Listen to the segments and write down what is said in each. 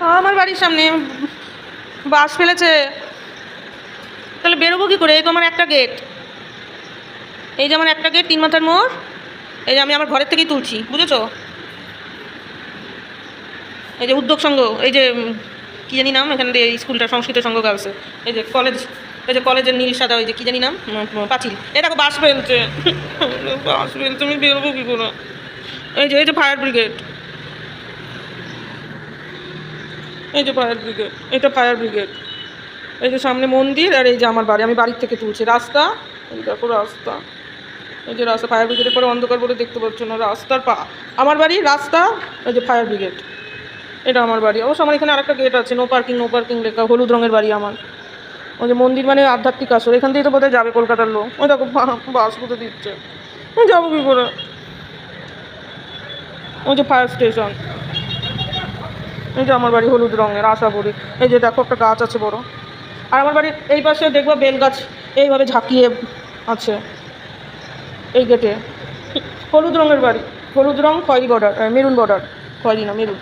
আমার বাড়ির সামনে বাস ফেলেছে। তাহলে বেরোবো কী করে? এই তো আমার একটা গেট এই যে আমার একটা গেট তিন মাথার মোড়। এই যে আমি আমার ঘরের থেকেই তুলছি, বুঝেছ? এই যে উদ্যোগ সংঘ, এই যে কি জানি নাম? এখানে দিয়ে স্কুলটা, সংস্কৃত সংঘ গার্লসে এই যে কলেজ এই যে কলেজের নীল, সাদা, ওই যে কি জানি নাম? পাঁচিল। এটা দেখো, বাস ফেলছে। বাস ফেলছে, আমি বেরোবো কী করে? এই যে এই যে ফায়ার ব্রিগেড এই যে ফায়ার ব্রিগেড, এটা ফায়ার ব্রিগেড। এই যে সামনে মন্দির আর এই যে আমার বাড়ি, আমি বাড়ির থেকে তুলছি। রাস্তা দেখো রাস্তা। এই যে রাস্তা, ফায়ার ব্রিগেডের পরে অন্ধকার বলে দেখতে পাচ্ছ না, রাস্তার পা। আমার বাড়ি, রাস্তা, এই যে ফায়ার ব্রিগেড। এটা আমার বাড়ি। অবশ্য আমার এখানে আরেকটা গেট আছে নো পার্কিং নো পার্কিং লেখা, হলুদ রঙের বাড়ি আমার। ওই যে মন্দির মানে আধ্যাত্মিক আসর, এখান থেকে তো বোধহয় যাবে কলকাতার লোক। ওই দেখো বাস কোথায় দিচ্ছে। যাব কী করে? ওই যে ফায়ার স্টেশন এই যে আমার বাড়ি হলুদ রঙের, আশা করি। এই যে দেখো একটা গাছ আছে বড়। আর আমার বাড়ির এই পাশে দেখব বেল গাছ, এইভাবে ঝাঁকিয়ে আছে এই গেটে হলুদ রঙের বাড়ি। হলুদ রং, খয়েরি বর্ডার মেরুন বর্ডার খয়েরি না, মেরুন।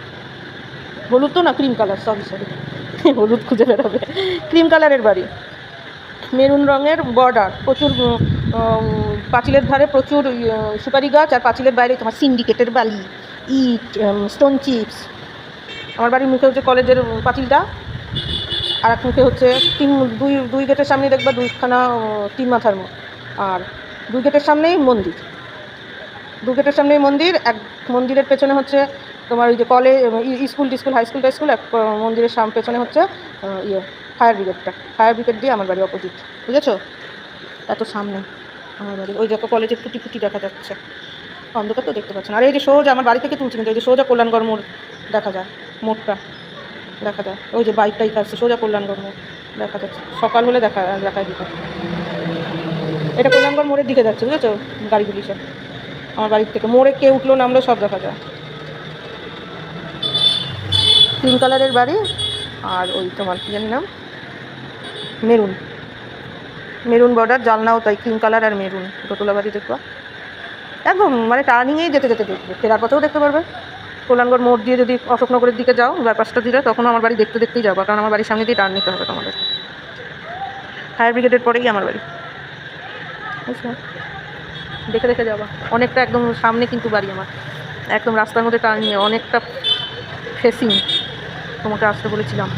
হলুদ তো না ক্রিম কালার সরি সরি হলুদ খুঁজে বেরোবে। ক্রিম কালারের বাড়ি। মেরুন রঙের বর্ডার প্রচুর পাঁচিলের ধারে প্রচুর সুপারি গাছ, আর পাঁচিলের বাইরে তোমার সিন্ডিকেটের বালি। ইট স্টোন চিপস আমার বাড়ির মুখে হচ্ছে কলেজের পাঁচিলটা আর এক মুখে হচ্ছে তিন, দুই দুই গেটের সামনে দেখবা দুইখানা তিন মাথার আর দুই গেটের সামনেই মন্দির। দু গেটের সামনেই মন্দির, এক মন্দিরের পেছনে হচ্ছে তোমার ওই যে কলেজ স্কুল টিস্কুল হাই স্কুল টাই স্কুল, এক মন্দিরের সাম, পেছনে হচ্ছে ইয়ে ফায়ার ব্রিগেডটা। ফায়ার ব্রিগেড দিয়ে আমার বাড়ি অপোজিট। বুঝেছ? এত সামনে আমার বাড়ি। ওই দেখো কলেজে ফুটি ফুটি দেখা যাচ্ছে। অন্ধকার তো দেখতে পাচ্ছেন আর এই যে সোজা আমার বাড়ি থেকে তুলছি কিন্তু এই যে সোজা কল্যাণগড় মোড় দেখা যায়। মোড়টা দেখা যায়। ওই যে বাইক টাইক আসছে, সোজা কল্যাণগড় মোড় দেখা যাচ্ছে। সকাল হলে দেখা, দেখায় দিতে। এটা কল্যাণগড় মোড়ের দিকে যাচ্ছে, বুঝেছ? গাড়িগুলি সব আমার বাড়ির থেকে। মোড়ে কে উঠল নামলো সব দেখা যায়। পিঙ্ক কালারের বাড়ি আর ওই তোমার কী জানি নাম? মেরুন। মেরুন বর্ডার জালনাও তাই ক্রিম কালার আর মেরুন। দোতলা বাড়ি দেখবা। একদম মানে টার্নিংয়েই যেতে যেতে দেখবে। ফেরার পথেও দেখতে পারবে। কল্যাণগড় মোড় দিয়ে যদি অশোকনগরের দিকে যাও বাইপাসটা দিলে তখন আমার বাড়ি দেখতে দেখতেই যাব, কারণ আমার বাড়ির সামনে দিয়ে টার্ন নিতে হবে তোমাদের। ফায়ার ব্রিগেডের পরেই আমার বাড়ি। দেখে দেখে যাবা। অনেকটা একদম সামনে কিন্তু বাড়ি আমার। একদম রাস্তার মধ্যে টার্ন নিয়ে অনেকটা ফেসিং তোমাকে আসতে বলেছিলাম।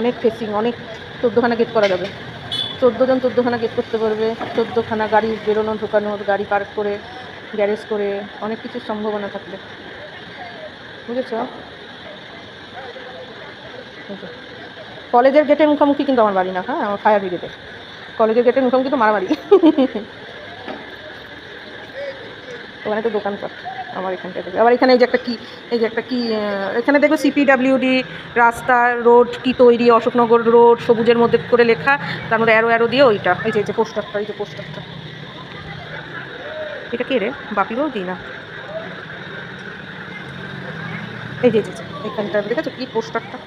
অনেক ফেসিং অনেক চোদ্দোখানা গেট করা যাবে। চোদ্দ জন চোদ্দোখানা গেট করতে পারবে। চোদ্দোখানা গাড়ি বেরোনো, ঢোকানো, গাড়ি পার্ক করে গ্যারেজ করে অনেক কিছুর সম্ভাবনা থাকবে। বুঝেছ? কলেজের গেটের মুখোমুখি কিন্তু আমার বাড়ি না হ্যাঁ? আমার ফায়ার ব্রিগেডের কলেজের গেটের মুখোমুখি তো মারা বাড়ি ওখানে তো দোকানপাট, আমার এখানটায় দেখবে আবার এখানে এই যে একটা কি, এই যে একটা কি এখানে দেখবে সিপিডাব্লিউডি রাস্তা, রোড কি তৈরি, অশোকনগর রোড, সবুজের মধ্যে করে লেখা, তার মধ্যে অ্যারো অ্যারো দিয়ে ওইটা, এই যে এই যে পোস্টারটা এই যে পোস্টারটা এটা কে রে? বৌদি না। এই যে এখানটা দেখেছ কি পোস্টারটা?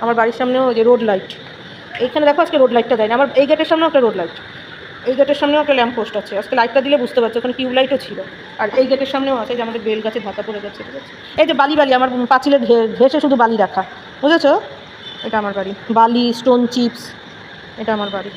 আমার বাড়ির সামনেও যে রোড লাইট। এইখানে দেখো আজকে রোড লাইটটা দেয় না আমার এই গেটের সামনেও একটা রোড লাইট। এই গেটের সামনেও একটা ল্যাম্প পোস্ট আছে। আজকে লাইটটা দিলে বুঝতে পারছ, ওখানে টিউব লাইটও ছিল। আর এই গেটের সামনেও আছে যে আমাদের বেল গাছে ঢাকা পড়ে গেছে ঠিক আছে? এই যে বালি বালি, আমার পাঁচিলে ঘে- ঘেঁষে শুধু বালি রাখা বুঝেছ? এটা আমার বাড়ি। বালি, স্টোন, চিপস, এটা আমার বাড়ি।